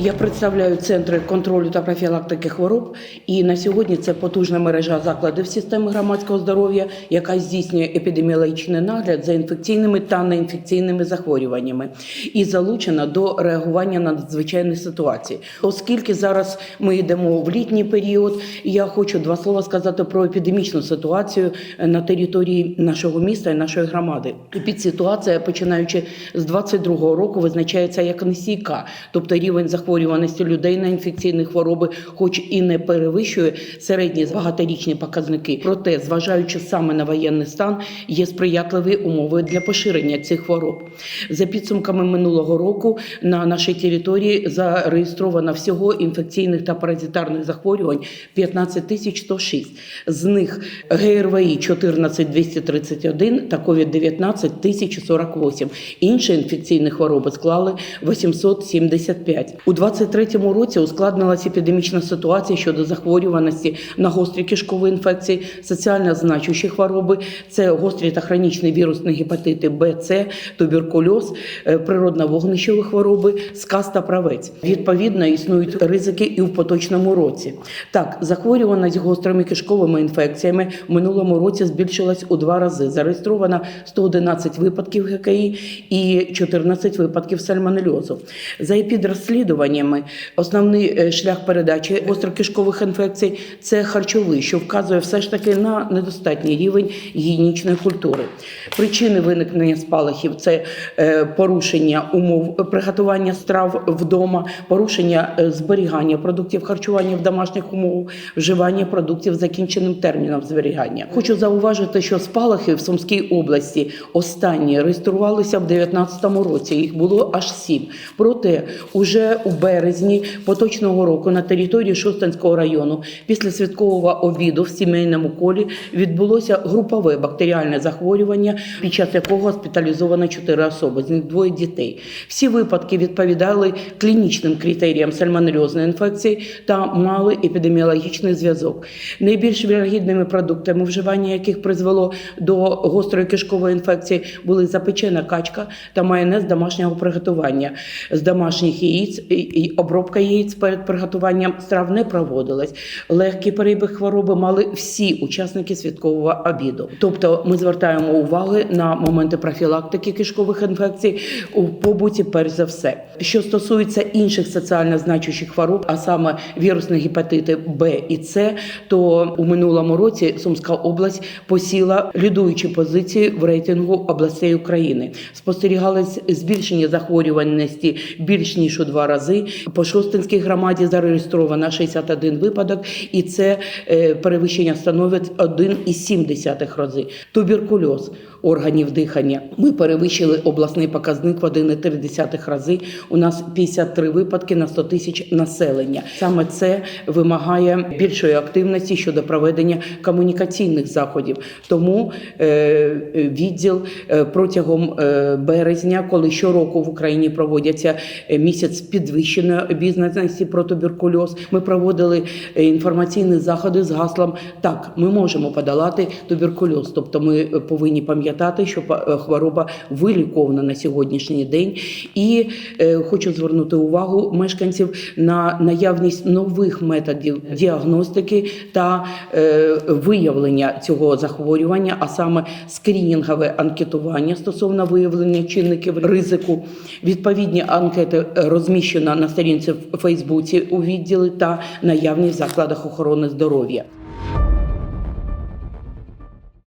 Я представляю центри контролю та профілактики хвороб, і на сьогодні це потужна мережа закладів системи громадського здоров'я, яка здійснює епідеміологічний нагляд за інфекційними та неінфекційними захворюваннями і залучена до реагування на надзвичайні ситуації. Оскільки зараз ми йдемо в літній період, я хочу два слова сказати про епідемічну ситуацію на території нашого міста і нашої громади. Епідситуація, починаючи з 22-го року, визначається як нестійка, тобто рівень захворюваності людей на інфекційні хвороби, хоч і не перевищує середні багаторічні показники. Проте, зважаючи саме на воєнний стан, є сприятливі умови для поширення цих хвороб. За підсумками минулого року на нашій території зареєстровано всього інфекційних та паразитарних захворювань 15 тисяч 106. З них ГРВІ 14 231 та COVID-19 1048. Інші інфекційні хвороби склали 875. У 23-му році ускладнилася епідемічна ситуація щодо захворюваності на гострі кишкові інфекції, соціально значущі хвороби, це гострі та хронічні вірусні гепатити Б, С, туберкульоз, е, природно-вогнищові хвороби, сказ та правець. Відповідно, існують ризики і в поточному році. Так, захворюваність гострими кишковими інфекціями в минулому році збільшилась у два рази. Зареєстровано 111 випадків ГКІ і 14 випадків сальмонельозу. За епідрозслідуваннями, основний е, шлях передачі гострокишкових інфекцій це харчовий, що вказує все ж таки на недостатній рівень гігієнічної культури. Причини виникнення спалахів це е, порушення умов приготування страв вдома, порушення е, зберігання продуктів харчування в домашніх умовах, вживання продуктів з закінченим терміном зберігання. Хочу зауважити, що спалахи в Сумській області останні реєструвалися в 2019 році. Їх було аж сім. Проте уже у березні поточного року на території Шостинського району після святкового обіду в сімейному колі відбулося групове бактеріальне захворювання, під час якого госпіталізовано чотири особи, з них двоє дітей. Всі випадки відповідали клінічним критеріям сальмонельозної інфекції та мали епідеміологічний зв'язок. Найбільш вірогідними продуктами, вживання яких призвело до гострої кишкової інфекції, були запечена качка та майонез домашнього приготування. З домашніх яєць обробка яєць перед приготуванням страв не проводилась. Легкий перебіг хвороби мали всі учасники святкового обіду. Тобто ми звертаємо увагу на моменти профілактики кишкових інфекцій у побуті, перш за все. Що стосується інших соціально значущих хвороб, а саме вірусні гепатити Б і С, то у минулому році Сумська область посіла лідуючі позиції в рейтингу областей України. Спостерігалось збільшення захворюваності більш ніж у два рази. По Шостинській громаді зареєстровано 61 випадок, і це е, перевищення становить 1,7 рази. Туберкульоз органів дихання. Ми перевищили обласний показник в 1,3 рази. У нас 53 випадки на 100 тисяч населення. Саме це вимагає більшої активності щодо проведення комунікаційних заходів. Тому е, відділ е, протягом березня, коли щороку в Україні проводяться місяць підвищеної обізнаності про туберкульоз, ми проводили е, інформаційні заходи з гаслом Так, ми можемо подолати туберкульоз. Тобто, ми е, повинні пам'ятати, що е, хвороба вилікована на сьогоднішній день. І хочу звернути увагу мешканців на наявність нових методів діагностики та виявлення цього захворювання, а саме скринінгове анкетування стосовно виявлення чинників ризику. Відповідні анкети розміщено на сторінці в Фейсбуці у відділі та наявність в закладах охорони здоров'я.